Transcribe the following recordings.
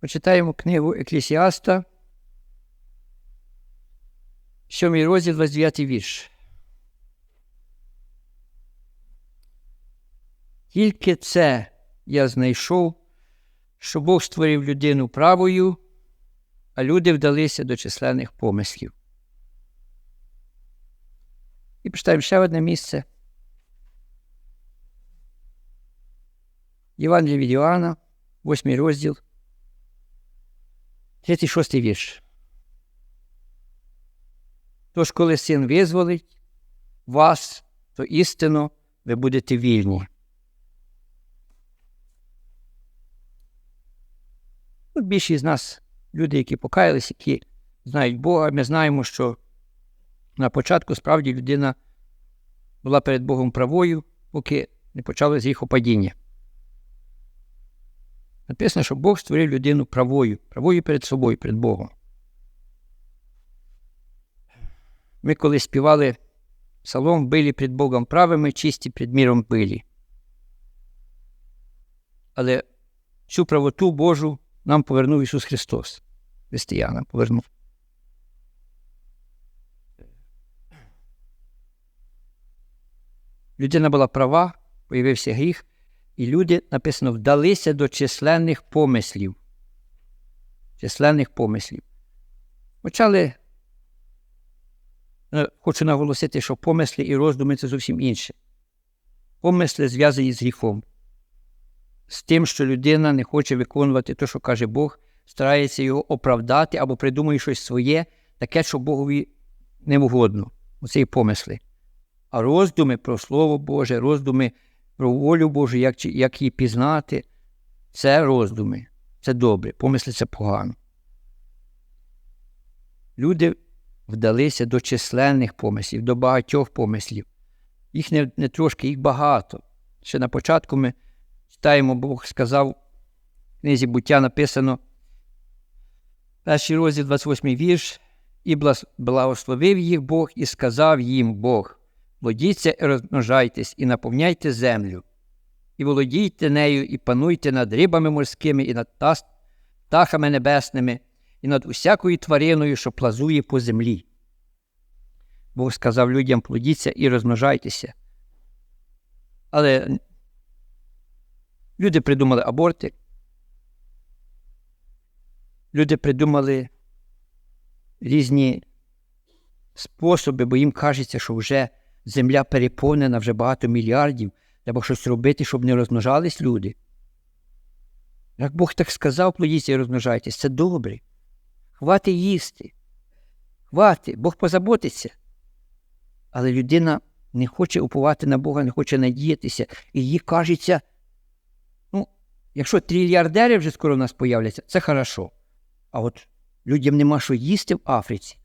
Почитаємо книгу Еклесіаста, 7 розділ, 29 вірш. Тільки це я знайшов, що Бог створив людину правою, а люди вдалися до численних помислів. І почитаємо ще одне місце. Євангелія від Іоанна, 8 розділ, 36 вірш. Тож, коли син визволить вас, то істинно ви будете вільні. Більшість з нас люди, які покаялись, які знають Бога, ми знаємо, що на початку справді людина була перед Богом правою, поки не почалось гріхопадіння. Написано, що Бог створив людину правою, правою перед собою, перед Богом. Ми коли співали псалом, били перед Богом правими, чисті перед міром били. Але цю правоту Божу нам повернув Ісус Христос. Християнам повернув. Людина була права, появився гріх, і люди, написано, вдалися до численних помислів. Численних помислів. Почали, е, хочу наголосити, що помисли і роздуми це зовсім інше. Помисли зв'язані з гріхом, з тим, що людина не хоче виконувати те, що каже Бог, старається його оправдати або придумує щось своє, таке, що Богові не угодно. Оце і помисли. А роздуми про Слово Боже, роздуми про волю Божу, як як її пізнати, це роздуми, це добре, помисли це погано. Люди вдалися до численних помислів, до багатьох помислів. Їх не, не трошки, їх багато. Ще на початку ми читаємо, Бог сказав, в книзі буття написано, перший розділ 28 вірш, і благословив їх Бог і сказав їм Бог. Плодіться і розмножайтесь, і наповняйте землю, і володійте нею, і пануйте над рибами морськими, і над птахами небесними, і над усякою твариною, що плазує по землі. Бог сказав людям плодіться і розмножайтеся. Але люди придумали аборти. Люди придумали різні способи, бо їм кажеться, що вже земля переповнена вже багато мільярдів, треба щось робити, щоб не розмножались люди. Як Бог так сказав, плодіться і розмножайтесь, це добре. Хвати їсти. Хвати, Бог позаботиться. Але людина не хоче уповати на Бога, не хоче надіятися, і їй кажеться, ну, якщо трильярдери вже скоро в нас появляться, це хорошо. А от людям нема що їсти в Африці.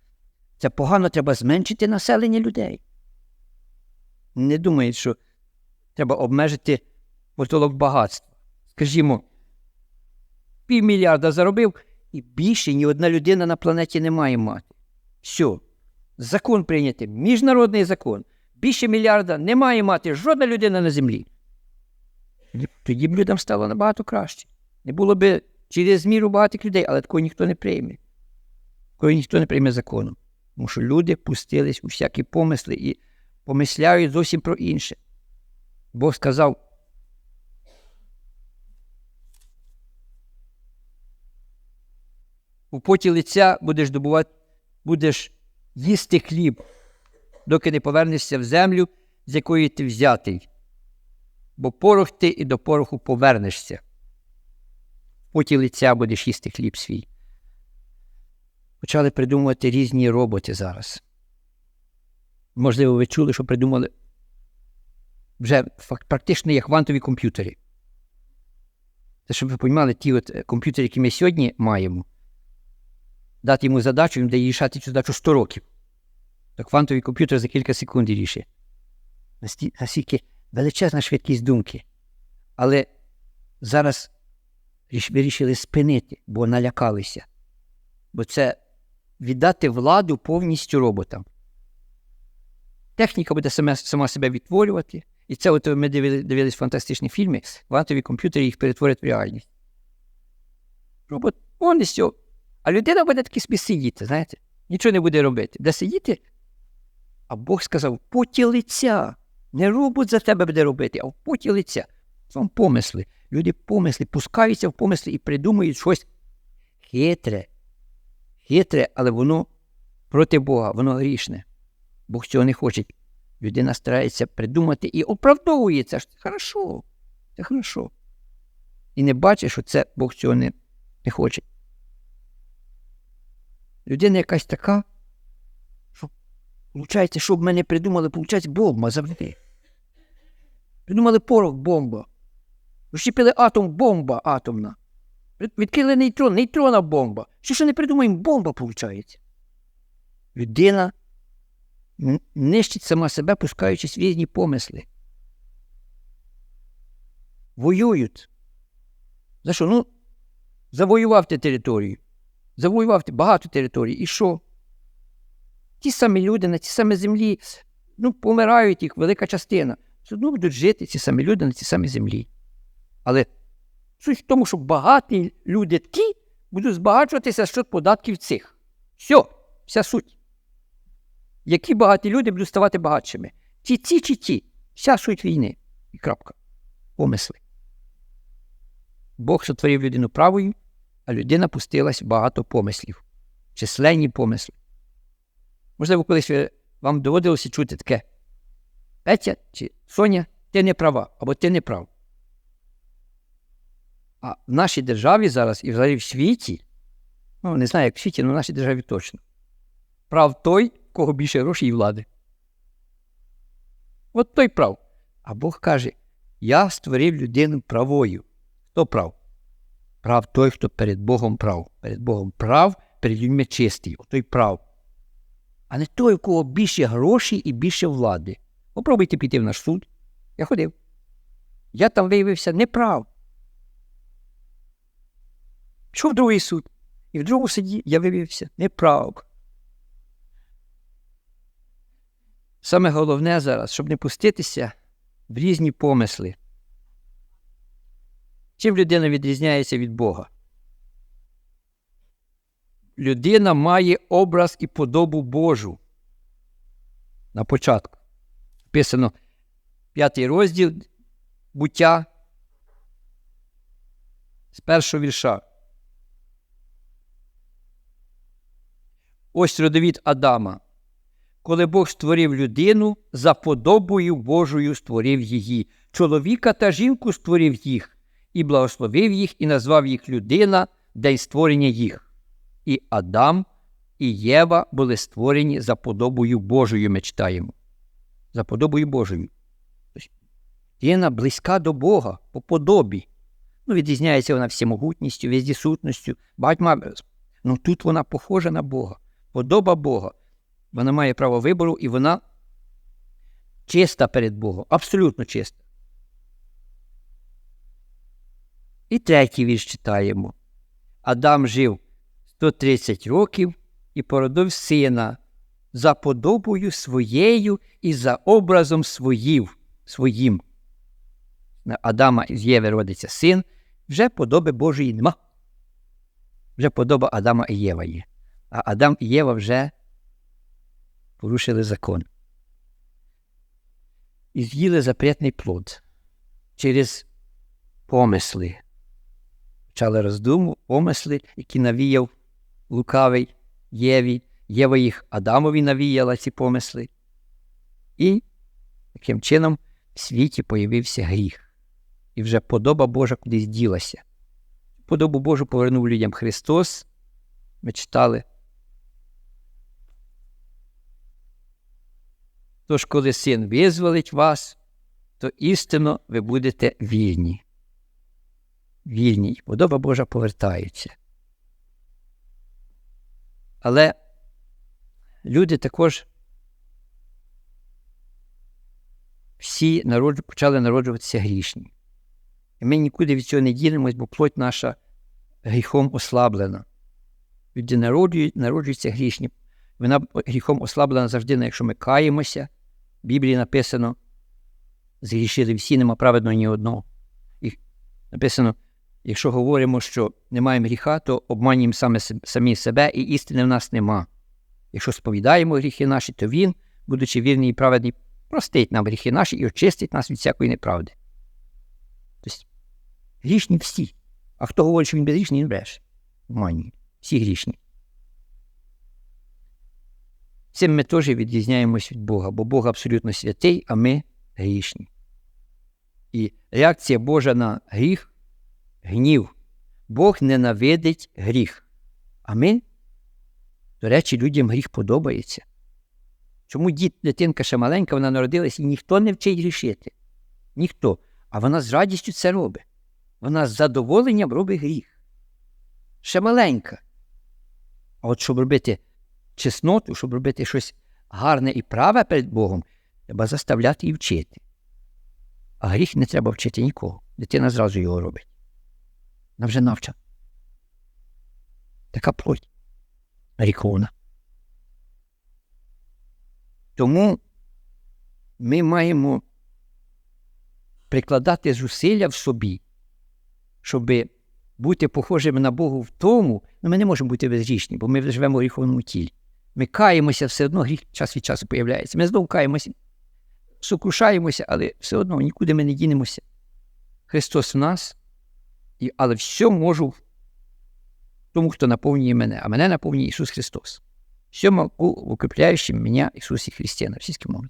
Це погано треба зменшити населення людей не думають, що треба обмежити потолок багатства. Скажімо, півмільярда заробив, і більше ні одна людина на планеті не має мати. Все, закон прийнятий, міжнародний закон. Більше мільярда не має мати жодна людина на землі. Тоді б людям стало набагато краще. Не було б через міру багатих людей, але такого ніхто не прийме. Такого ніхто не прийме закону. Тому що люди пустились у всякі помисли і помисляють зовсім про інше. Бог сказав. У поті лиця будеш добувати, будеш їсти хліб, доки не повернешся в землю, з якої ти взятий, бо порох ти і до пороху повернешся. В поті лиця будеш їсти хліб свій. Почали придумувати різні роботи зараз. Можливо, ви чули, що придумали вже практично є квантові комп'ютери. Це, щоб ви розуміли, ті от е, комп'ютери, які ми сьогодні маємо, дати йому задачу, він дає рішати цю задачу 100 років. То квантовий комп'ютер за кілька секунд рішить. Наскільки величезна швидкість думки. Але зараз вирішили спинити, бо налякалися. Бо це віддати владу повністю роботам. Техніка буде сама, сама себе відтворювати. І це от ми дивились, фантастичні фільми, квантові комп'ютери їх перетворять в реальність. Робот повністю. А людина буде таки собі сидіти, знаєте, нічого не буде робити. Де сидіти? А Бог сказав, поті лиця. Не робот за тебе буде робити, а в поті лиця. Це вам помисли. Люди помисли, пускаються в помисли і придумують щось хитре. Хитре, але воно проти Бога, воно грішне. Бог цього не хоче. Людина старається придумати і оправдовується. що Це хорошо, це хорошо. І не бачить, що це Бог цього не, не хоче. Людина якась така, що, виходить, щоб мене придумали, виходить, бомба завжди. Придумали порох бомба. Розщепили атом бомба атомна. Відкрили нейтрон, нейтрона бомба. Що що не придумаємо, бомба виходить. Людина нищить сама себе, пускаючись в різні помисли. Воюють. За що? Ну, завоював ти територію. Завоював ти багато територій. І що? Ті самі люди на тій самій землі, ну, помирають їх велика частина. Все одно будуть жити ці самі люди на цій самій землі. Але суть в тому, що багаті люди ті будуть збагачуватися з податків цих. Все, вся суть. Які багаті люди будуть ставати багатшими? Ті, ті чи ті. Вся суть війни. І крапка. Помисли. Бог сотворив людину правою, а людина пустилась багато помислів. Численні помисли. Можливо, колись вам доводилося чути таке. Петя чи Соня, ти не права, або ти не прав. А в нашій державі зараз і взагалі в світі, ну не знаю, як в світі, але в нашій державі точно. Прав той, кого більше грошей і влади. От той прав. А Бог каже: Я створив людину правою. Хто прав? Прав той, хто перед Богом прав. Перед Богом прав, перед людьми чистий. Той прав. А не той, у кого більше грошей і більше влади. Попробуйте піти в наш суд. Я ходив. Я там виявився неправ. Пішов в другий суд. І в другому суді я виявився неправ. Саме головне зараз, щоб не пуститися в різні помисли. Чим людина відрізняється від Бога? Людина має образ і подобу Божу. На початку. Написано п'ятий розділ буття з першого вірша. Ось родовід Адама. Коли Бог створив людину, за подобою Божою створив її. Чоловіка та жінку створив їх, і благословив їх, і назвав їх людина, день створення їх. І Адам, і Єва були створені за подобою Божою, ми читаємо. За подобою Божою. Тобто, Людина близька до Бога по подобі. Ну, відрізняється вона всемогутністю, вездісутністю, багатьма. Ну тут вона похожа на Бога, подоба Бога. Вона має право вибору і вона чиста перед Богом, абсолютно чиста. І третій вірш читаємо. Адам жив 130 років і породив сина за подобою своєю і за образом своїм. своїм. На Адама з Єви родиться син, вже подоби Божої нема. Вже подоба Адама і Єва є. А Адам і Єва вже порушили закон. І з'їли запретний плод через помисли. Почали роздуму, помисли, які навіяв лукавий Єві. Єва їх Адамові навіяла ці помисли. І таким чином в світі появився гріх. І вже подоба Божа кудись ділася. Подобу Божу повернув людям Христос. Ми читали. Тож, коли син визволить вас, то істинно ви будете вільні. Вільні. Подоба Божа повертається. Але люди також всі народжу, почали народжуватися грішні. І ми нікуди від цього не ділимось, бо плоть наша гріхом ослаблена. Люди народжуються грішні. Вона гріхом ослаблена завжди, якщо ми каємося. В Біблії написано: згрішили всі, нема праведного ні одного. І написано, Якщо говоримо, що не маємо гріха, то обманюємо саме самі себе і істини в нас нема. Якщо сповідаємо гріхи наші, то Він, будучи вірний і праведний, простить нам гріхи наші і очистить нас від всякої неправди. Тобто, грішні всі. А хто говорить, що він безгрішний, він бреше. Обманює. Всі грішні. Цим ми теж відрізняємось від Бога, бо Бог абсолютно святий, а ми грішні. І реакція Божа на гріх гнів. Бог ненавидить гріх. А ми, до речі, людям гріх подобається. Чому діт, дитинка ще маленька, вона народилась і ніхто не вчить грішити? Ніхто. А вона з радістю це робить. Вона з задоволенням робить гріх. Ще маленька. А от щоб робити чесноту, щоб робити щось гарне і праве перед Богом, треба заставляти і вчити. А гріх не треба вчити нікого. Дитина зразу його робить. Вона вже навчена. Така плоть ріковна. Тому ми маємо прикладати зусилля в собі, щоб бути похожими на Богу в тому, ну ми не можемо бути безгрішні, бо ми живемо в гріховному тілі. Ми каємося, все одно гріх час від часу появляється. Ми знову каємося, сокрушаємося, але все одно нікуди ми не дінемося. Христос в нас, але все можу тому, хто наповнює мене, а мене наповнює Ісус Христос. Все могу в укрепляющем меня Ісусі Христі, на російській мові.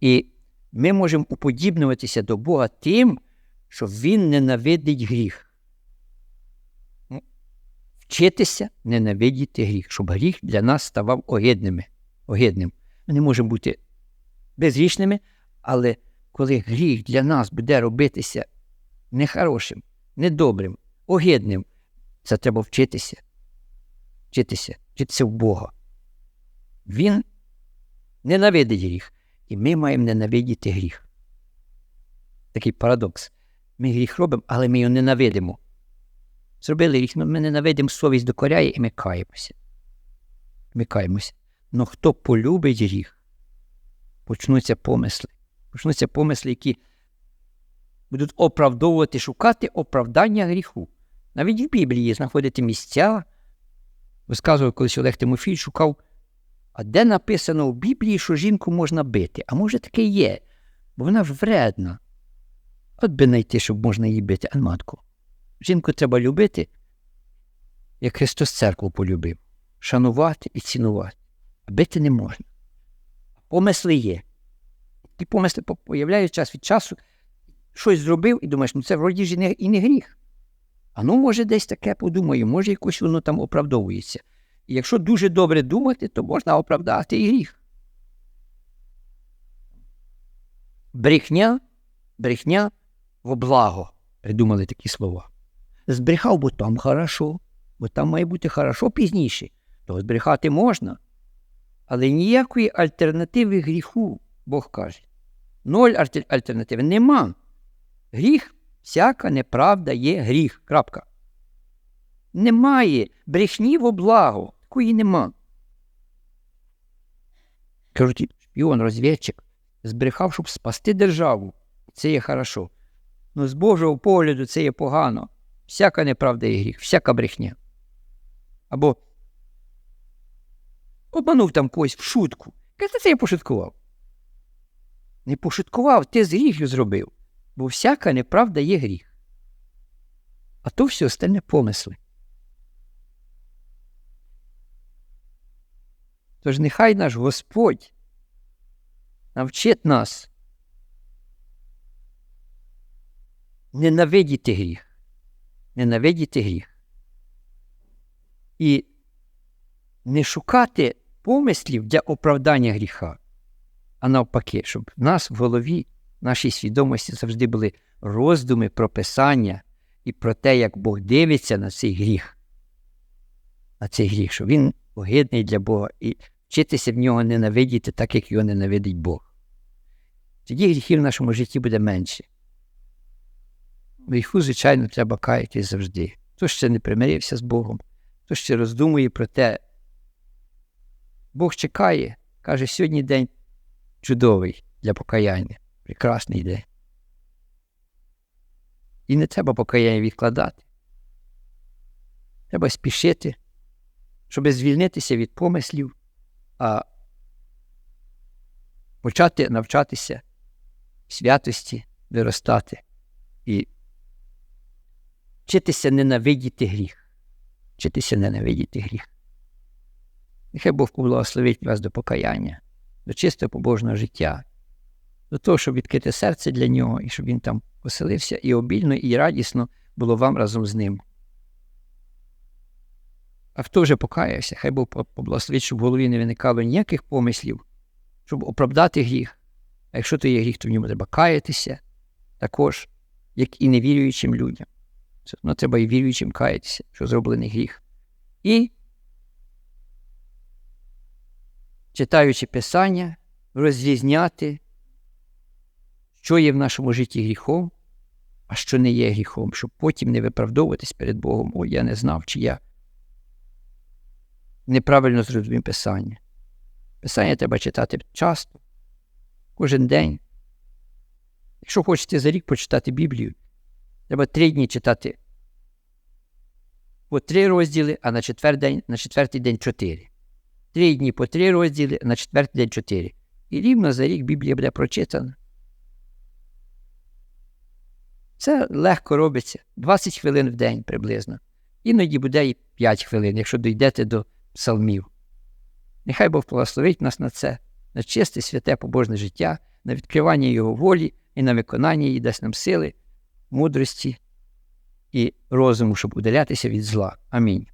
І ми можемо уподібнюватися до Бога тим, що Він ненавидить гріх. Вчитися ненавидіти гріх, щоб гріх для нас ставав огидними. огидним. Ми не можемо бути безгрішними, але коли гріх для нас буде робитися нехорошим, недобрим, огидним, це треба вчитися. Вчитися, вчитися в Бога. Він ненавидить гріх, і ми маємо ненавидіти гріх. Такий парадокс. Ми гріх робимо, але ми його ненавидимо. Зробили гріх, ми ненавидимо, совість докоряє і ми каємося. Ми каємося. Но хто полюбить гріх, почнуться помисли. Почнуться помисли, які будуть оправдовувати, шукати оправдання гріху. Навіть в Біблії знаходити місця. Розказував колись Олег Тимофій, шукав, а де написано в Біблії, що жінку можна бити? А може таке є, бо вона ж вредна. От би знайти, щоб можна її бити, а матку. Жінку треба любити, як Христос церкву полюбив, шанувати і цінувати. А бити не можна. Помисли є. Ті помисли появляються час від часу, щось зробив і думаєш, ну це вроді ж і не, і не гріх. А ну, може, десь таке подумаю, може, якось воно там оправдовується. І якщо дуже добре думати, то можна оправдати і гріх. Брехня, брехня во благо, придумали такі слова. Збрехав, бо там хорошо, бо там має бути хорошо пізніше, то збрехати можна. Але ніякої альтернативи гріху, Бог каже. Ноль альтернативи нема. Гріх, всяка неправда є гріх. Крапка. Немає брехні во благо. Такої нема. Кажуть, шпіон, розвідчик, збрехав, щоб спасти державу. Це є хорошо. Ну, з Божого погляду це є погано. Всяка неправда є гріх, всяка брехня. Або обманув там когось в шутку. Каже, це я пошуткував. Не пошуткував, ти з гріхів зробив, бо всяка неправда є гріх. А то все остальне помисли. Тож нехай наш Господь навчить нас ненавидіти гріх, ненавидіти гріх. І не шукати помислів для оправдання гріха, а навпаки, щоб в нас в голові, в нашій свідомості завжди були роздуми про Писання і про те, як Бог дивиться на цей гріх, на цей гріх, що він огидний для Бога, і вчитися в нього ненавидіти, так як його ненавидить Бог. Тоді гріхів в нашому житті буде менше. Гріху, звичайно, треба каятись завжди. Хто ще не примирився з Богом, хто ще роздумує про те, Бог чекає, каже, сьогодні день чудовий для покаяння, прекрасний день. І не треба покаяння відкладати. Треба спішити, щоб звільнитися від помислів, а почати навчатися святості, виростати і вчитися ненавидіти гріх. Вчитися ненавидіти гріх. Нехай Бог поблагословить вас до покаяння, до чистого побожного життя, до того, щоб відкрити серце для нього, і щоб він там поселився і обільно, і радісно було вам разом з ним. А хто вже покаявся, хай Бог поблагословить, щоб в голові не виникало ніяких помислів, щоб оправдати гріх. А якщо то є гріх, то в ньому треба каятися також, як і невіруючим людям. Це одно треба і віруючим каятися, що зроблений гріх. І, читаючи Писання, розрізняти, що є в нашому житті гріхом, а що не є гріхом, щоб потім не виправдовуватись перед Богом, о, я не знав, чи я неправильно зрозумів Писання. Писання треба читати часто, кожен день. Якщо хочете за рік почитати Біблію, треба три дні читати по три розділи, а на, четвер день, на четвертий день чотири. Три дні по три розділи, а на четвертий день чотири. І рівно за рік Біблія буде прочитана. Це легко робиться. 20 хвилин в день приблизно. Іноді буде і 5 хвилин, якщо дійдете до псалмів. Нехай Бог благословить нас на це, на чисте, святе побожне життя, на відкривання Його волі і на виконання її дасть нам сили, мудрості і розуму, щоб удалятися від зла. Амінь.